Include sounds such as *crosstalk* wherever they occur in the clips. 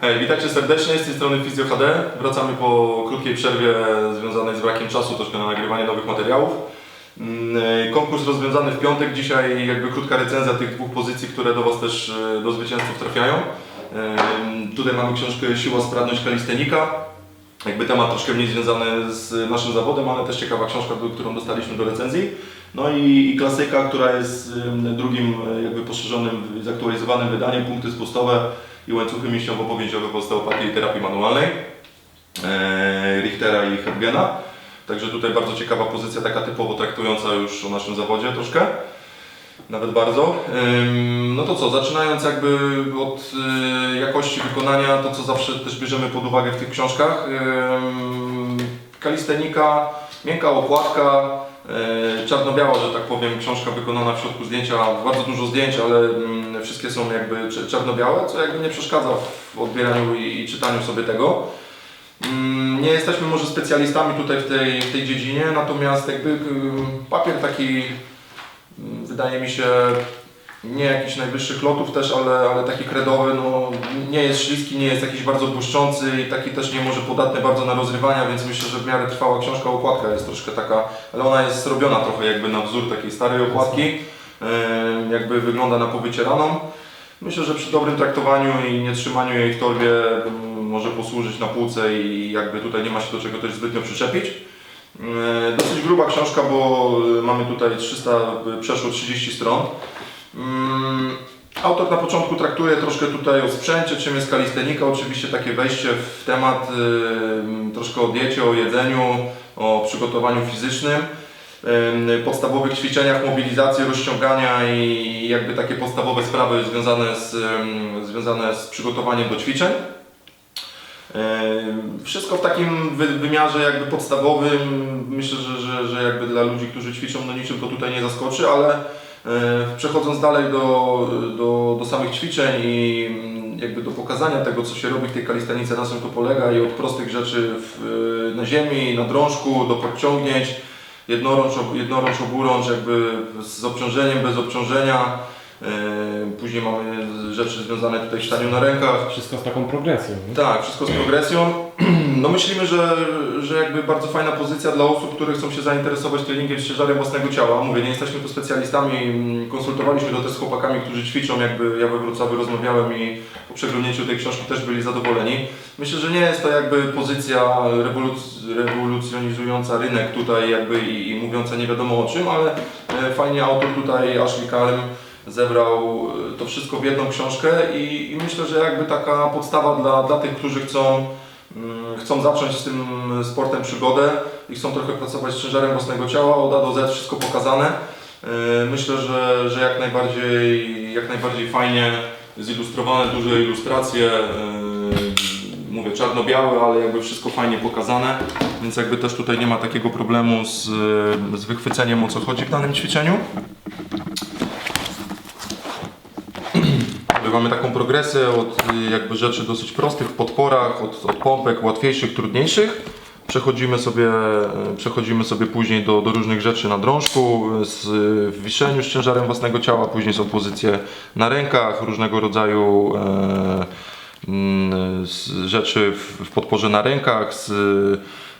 Hej, witajcie serdecznie, z tej strony Fizjo HD. Wracamy po krótkiej przerwie związanej z brakiem czasu troszkę na nagrywanie nowych materiałów. Mm, e, Konkurs rozwiązany w piątek, dzisiaj jakby krótka recenzja tych dwóch pozycji, które do Was też e, do zwycięzców trafiają. Em, Tutaj mamy książkę Siła, sprawność kalistenika. Jakby temat troszkę mniej związany z naszym zawodem, ale też ciekawa książka, którą dostaliśmy do recenzji. No i, i klasyka, która jest drugim e, jakby poszerzonym, zaktualizowanym wydaniem, punkty spustowe i łańcuchy mięśniowo-powięziowe po osteopatii i terapii manualnej e, Richtera i Hebgena. Także tutaj bardzo ciekawa pozycja, taka typowo traktująca już o naszym zawodzie troszkę. Nawet bardzo. No to co, zaczynając jakby od y, jakości wykonania, to co zawsze też bierzemy pod uwagę w tych książkach. Kalistenika, miękka okładka, y, czarno-biała, że tak powiem, książka wykonana w środku zdjęcia, bardzo dużo zdjęć, ale mm, wszystkie są jakby cz- czarno-białe, co jakby nie przeszkadza w odbieraniu i, czytaniu sobie tego. Mm, Nie jesteśmy może specjalistami tutaj w tej, w tej dziedzinie, natomiast jakby papier taki wydaje mi się nie jakichś najwyższych lotów też, ale, ale taki kredowy, no nie jest śliski, nie jest jakiś bardzo błyszczący i taki też nie może podatny bardzo na rozrywania, więc myślę, że w miarę trwała książka, okładka jest troszkę taka, ale ona jest zrobiona trochę jakby na wzór takiej starej okładki, Ym, jakby wygląda na powycieraną. Myślę, że przy dobrym traktowaniu i nie trzymaniu jej w torbie mm, może posłużyć na półce i jakby tutaj nie ma się do czego też zbytnio przyczepić. E, Dosyć gruba książka, bo e, mamy tutaj 300, e, przeszło 30 stron. Mm, Autor na początku traktuje troszkę tutaj o sprzęcie, czym jest kalistenika, oczywiście takie wejście w temat, y, troszkę o diecie, o jedzeniu, o przygotowaniu fizycznym, podstawowych ćwiczeniach mobilizacji, rozciągania i jakby takie podstawowe sprawy związane z, związane z przygotowaniem do ćwiczeń. Wszystko w takim wy- wymiarze jakby podstawowym, myślę, że, że, że jakby dla ludzi, którzy ćwiczą, no niczym to tutaj nie zaskoczy, ale przechodząc dalej do, do, do samych ćwiczeń i mm, jakby do pokazania tego, co się robi w tej kalistenice, na czym to polega i od prostych rzeczy w, na ziemi, na drążku, do podciągnięć, jednorącz, jednorącz, oburącz, jakby z obciążeniem, bez obciążenia. Później mamy rzeczy związane tutaj w staniu na rękach, Wszystko z taką progresją. nie? tak, wszystko z progresją. *clears throat* No myślimy, że, że jakby bardzo fajna pozycja dla osób, które chcą się zainteresować treningiem z ciężarem własnego ciała. Mówię, nie jesteśmy tu specjalistami, mm, konsultowaliśmy to też z chłopakami, którzy ćwiczą, jakby ja we Wrocławiu rozmawiałem i po przeglądnięciu tej książki też byli zadowoleni. Myślę, że nie jest to jakby pozycja rewoluc- rewolucjonizująca rynek tutaj jakby i, i mówiąca nie wiadomo o czym, ale e, fajnie autor tutaj, Ashley Callum, zebrał e, to wszystko w jedną książkę i, i myślę, że jakby taka podstawa dla, dla tych, którzy chcą, mm, chcą zacząć z tym sportem przygodę i chcą trochę pracować z ciężarem własnego ciała, od A do Z wszystko pokazane. E, Myślę, że, że jak, najbardziej, jak najbardziej fajnie zilustrowane, duże ilustracje, e, mówię czarno-białe, ale jakby wszystko fajnie pokazane, więc jakby też tutaj nie ma takiego problemu z, z wychwyceniem o co chodzi w danym ćwiczeniu. Mamy taką progresję od y, jakby rzeczy dosyć prostych w podporach, od, od pompek łatwiejszych, trudniejszych. Przechodzimy sobie, y, przechodzimy sobie później do, do różnych rzeczy na drążku, z, w wiszeniu z ciężarem własnego ciała, później są pozycje na rękach, różnego rodzaju e, mm, rzeczy w, w podporze na rękach, z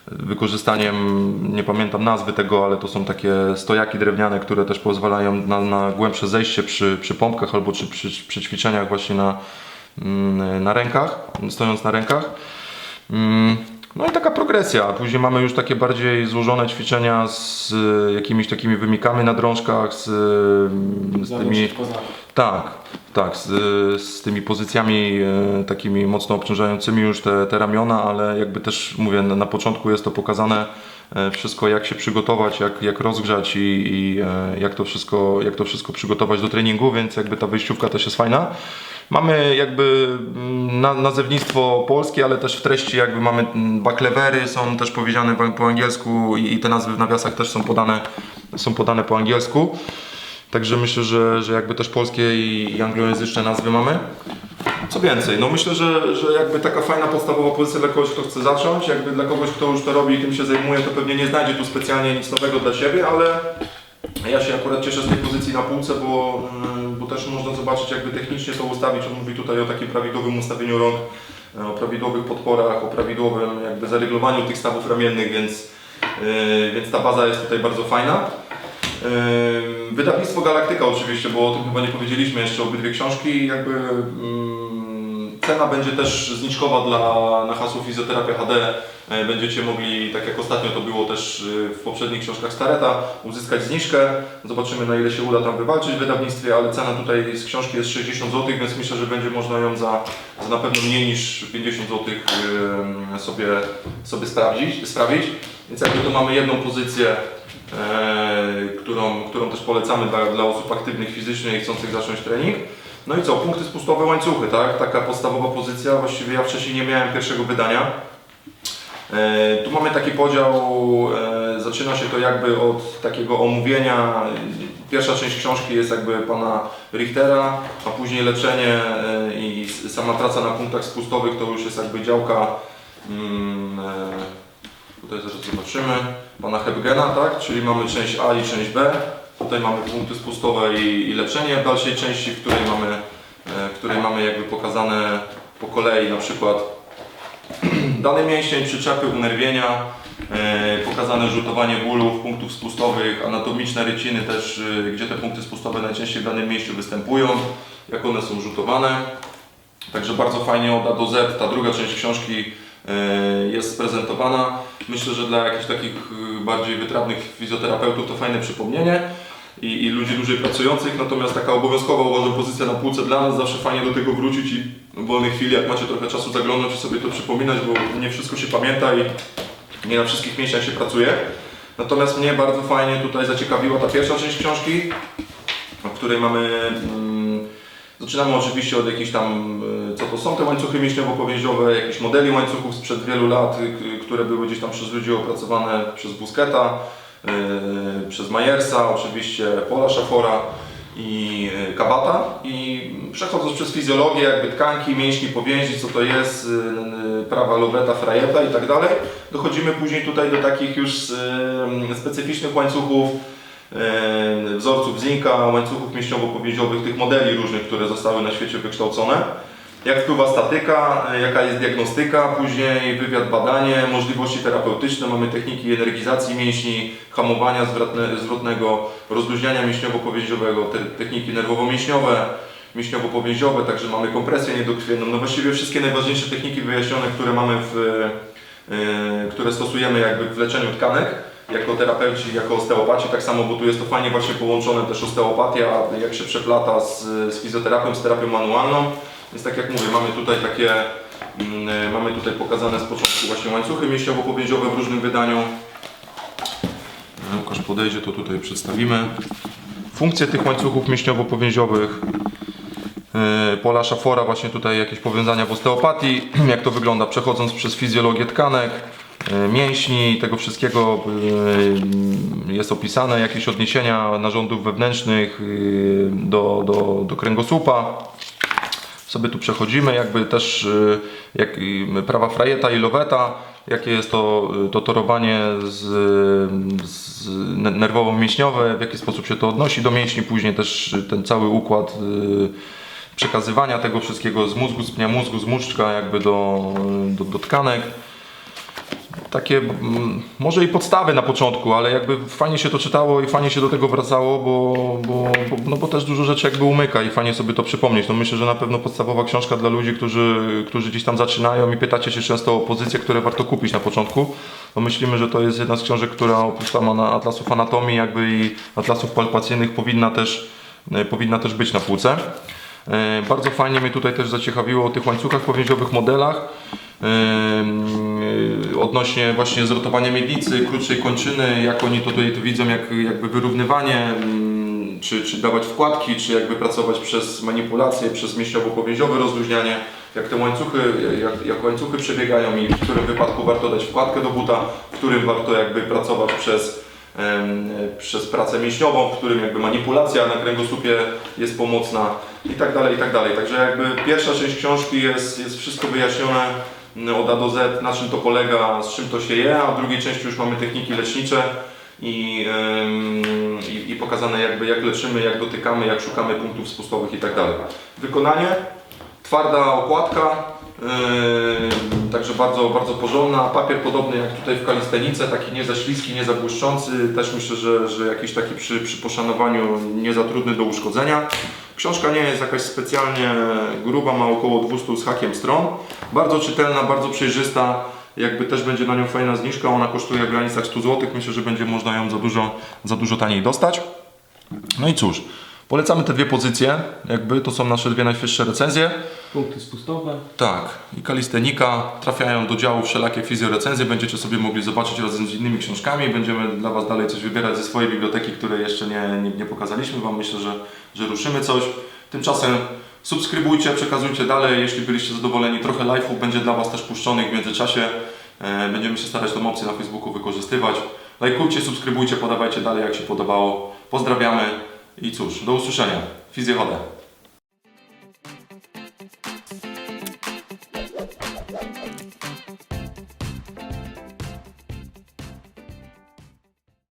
wykorzystaniem, nie pamiętam nazwy tego, ale to są takie stojaki drewniane, które też pozwalają na, na głębsze zejście przy, przy pompkach albo czy przy, przy ćwiczeniach właśnie na, mm, na rękach, stojąc na rękach. No i taka progresja. Później mamy już takie bardziej złożone ćwiczenia z y, jakimiś takimi wymikami na drążkach, z, y, z tymi... Tak, tak, z, z tymi pozycjami e, takimi mocno obciążającymi już te, te ramiona, ale jakby też mówię, na, początku jest to pokazane e, wszystko, jak się przygotować, jak, jak rozgrzać i, i e, jak, to wszystko, jak to wszystko przygotować do treningu, więc jakby ta wyjściówka też jest fajna. Mamy jakby mm, na, nazewnictwo polskie, ale też w treści jakby mamy mm, baklewery, są też powiedziane po- angielsku i, i te nazwy w nawiasach też są podane, są podane po angielsku. Także myślę, że, że jakby też polskie i, i anglojęzyczne nazwy mamy. Co więcej, no myślę, że, że jakby taka fajna podstawowa pozycja dla kogoś, kto chce zacząć, jakby dla kogoś, kto już to robi i tym się zajmuje, to pewnie nie znajdzie tu specjalnie nic nowego dla siebie, ale ja się akurat cieszę z tej pozycji na półce, bo, mm, bo też można zobaczyć jakby technicznie to ustawić. On mówi tutaj o takim prawidłowym ustawieniu rąk, e, o prawidłowych podporach, o prawidłowym jakby zareglowaniu tych stawów ramiennych, więc, yy, więc ta baza jest tutaj bardzo fajna. Yy, Wydawnictwo Galaktyka oczywiście, bo o tym chyba nie powiedzieliśmy jeszcze, obydwie książki, jakby mm, cena będzie też zniżkowa dla, na hasło Fizjoterapia HD. E, Będziecie mogli, tak jak ostatnio to było też e, w poprzednich książkach Stareta, uzyskać zniżkę. Zobaczymy na ile się uda tam wywalczyć w wydawnictwie, ale cena tutaj z książki jest 60 zł, więc myślę, że będzie można ją za, za na pewno mniej niż 50 zł e, sobie, sobie sprawdzić, sprawić. Więc jakby tu mamy jedną pozycję, którą, którą też polecamy dla, dla osób aktywnych fizycznie i chcących zacząć trening. No i co, punkty spustowe, łańcuchy, tak? Taka podstawowa pozycja. Właściwie ja wcześniej nie miałem pierwszego wydania. E, Tu mamy taki podział, e, zaczyna się to jakby od takiego omówienia. Pierwsza część książki jest jakby pana Richtera, a później leczenie e, i sama praca na punktach spustowych to już jest jakby działka, mm, tutaj zaraz zobaczymy, pana Hebgena, tak? Czyli mamy część A i część B. Tutaj mamy punkty spustowe i, i leczenie w dalszej części, w której mamy, e, w której mamy jakby pokazane po kolei na przykład *clears throat* Dany mięsień, przyczepy, unerwienia, e, pokazane rzutowanie bólów, punktów spustowych, anatomiczne ryciny też, e, gdzie te punkty spustowe najczęściej w danym miejscu występują, jak one są rzutowane. Także bardzo fajnie od A do Z ta druga część książki jest prezentowana. Myślę, że dla jakichś takich bardziej wytrawnych fizjoterapeutów to fajne przypomnienie i, i ludzi dłużej pracujących, natomiast taka obowiązkowa uważam pozycja na półce dla nas, zawsze fajnie do tego wrócić i w wolnej chwili, jak macie trochę czasu zaglądać i sobie to przypominać, bo nie wszystko się pamięta i nie na wszystkich mięśniach się pracuje. Natomiast mnie bardzo fajnie tutaj zaciekawiła ta pierwsza część książki, w której mamy mm, Zaczynamy oczywiście od jakichś tam, y, co to są te łańcuchy mięśniowo-powięziowe, jakieś modeli łańcuchów sprzed wielu lat, które były gdzieś tam przez ludzi opracowane przez Busqueta, przez Majersa, oczywiście Paula Szafora i y, Kabata. I przechodząc przez fizjologię, jakby tkanki, mięśni, powięzi, co to jest, y, prawa Loveta, Frajeta i tak dalej, dochodzimy później tutaj do takich już specyficznych łańcuchów, e, wzorców zinka, łańcuchów mięśniowo-powięziowych, tych modeli różnych, które zostały na świecie wykształcone. Jak wpływa statyka, e, jaka jest diagnostyka, później wywiad, badanie, możliwości terapeutyczne, mamy techniki energizacji mięśni, hamowania zwrotne, zwrotnego, rozluźniania mięśniowo-powięziowego, te, techniki nerwowo-mięśniowe, mięśniowo-powięziowe, także mamy kompresję niedokrwienną, no właściwie wszystkie najważniejsze techniki wyjaśnione, które mamy w, e, które stosujemy jakby w leczeniu tkanek jako terapeuci, jako osteopaci, tak samo, bo tu jest to fajnie właśnie połączone też osteopatia, jak się przeplata z, z fizjoterapią, z terapią manualną. Więc tak jak mówię, mamy tutaj takie, mm, mamy tutaj pokazane z początku właśnie łańcuchy mięśniowo-powięziowe w różnym wydaniu. Łukasz podejdzie, to tutaj przedstawimy. Funkcje tych łańcuchów mięśniowo-powięziowych. Yy, Pola Szafora, właśnie tutaj jakieś powiązania w osteopatii, *clears throat* jak to wygląda, przechodząc przez fizjologię tkanek, mięśni, tego wszystkiego yy, jest opisane, jakieś odniesienia narządów wewnętrznych yy, do, do, do kręgosłupa. Sobie tu przechodzimy, jakby też jak, prawa Frajeta i Loveta, jakie jest to, to torowanie z, z ne- nerwowo-mięśniowe, w jaki sposób się to odnosi do mięśni, później też ten cały układ przekazywania tego wszystkiego z mózgu, z pnia mózgu, z mózżka jakby do, do, do tkanek. Takie mm, może i podstawy na początku, ale jakby fajnie się to czytało i fajnie się do tego wracało, bo, bo, bo, no bo też dużo rzeczy jakby umyka i fajnie sobie to przypomnieć. No myślę, że na pewno podstawowa książka dla ludzi, którzy, którzy gdzieś tam zaczynają i pytacie się często o pozycje, które warto kupić na początku. No myślimy, że to jest jedna z książek, która oprócz tam atlasów anatomii jakby i atlasów palpacyjnych powinna też, e, powinna też być na półce. E, Bardzo fajnie mnie tutaj też zaciekawiło o tych łańcuchach powięziowych, modelach. Odnośnie właśnie zrotowania miednicy, krótszej kończyny, jak oni to tutaj to widzą, jak jakby wyrównywanie, mm, czy, czy dawać wkładki, czy jakby pracować przez manipulację, przez mięśniowo-powięziowe rozluźnianie, jak te łańcuchy, jak, jak łańcuchy przebiegają i w którym wypadku warto dać wkładkę do buta, w którym warto jakby pracować przez przez pracę mięśniową, w którym jakby manipulacja na kręgosłupie jest pomocna i tak dalej, i tak dalej. Także jakby pierwsza część książki jest, jest wszystko wyjaśnione od A do Z, na czym to polega, z czym to się je, a w drugiej części już mamy techniki lecznicze i, i, i pokazane jakby jak leczymy, jak dotykamy, jak szukamy punktów spustowych i tak. Wykonanie, twarda okładka, Yy, także bardzo, bardzo porządna. Papier podobny jak tutaj w kalistenice, taki nie za śliski, nie za błyszczący. Też myślę, że, że jakiś taki przy, przy poszanowaniu nie za trudny do uszkodzenia. Książka nie jest jakaś specjalnie gruba, ma około 200 z hakiem stron. Bardzo czytelna, bardzo przejrzysta. Jakby też będzie na nią fajna zniżka, ona kosztuje w granicach 100 zł. Myślę, że będzie można ją za dużo, za dużo taniej dostać. No i cóż, polecamy te dwie pozycje, jakby to są nasze dwie najwyższe recenzje. Punkty spustowe. Tak, i kalistenika, trafiają do działu wszelakie fizjorecenzje, będziecie sobie mogli zobaczyć razem z innymi książkami, będziemy dla Was dalej coś wybierać ze swojej biblioteki, które jeszcze nie, nie, nie pokazaliśmy Wam, myślę, że, że ruszymy coś. Tymczasem subskrybujcie, przekazujcie dalej, jeśli byliście zadowoleni, trochę live'ów będzie dla Was też puszczonych w międzyczasie, e, będziemy się starać tą opcję na Facebooku wykorzystywać. Lajkujcie, subskrybujcie, podawajcie dalej jak się podobało, pozdrawiamy i cóż, do usłyszenia, Fizjochodę.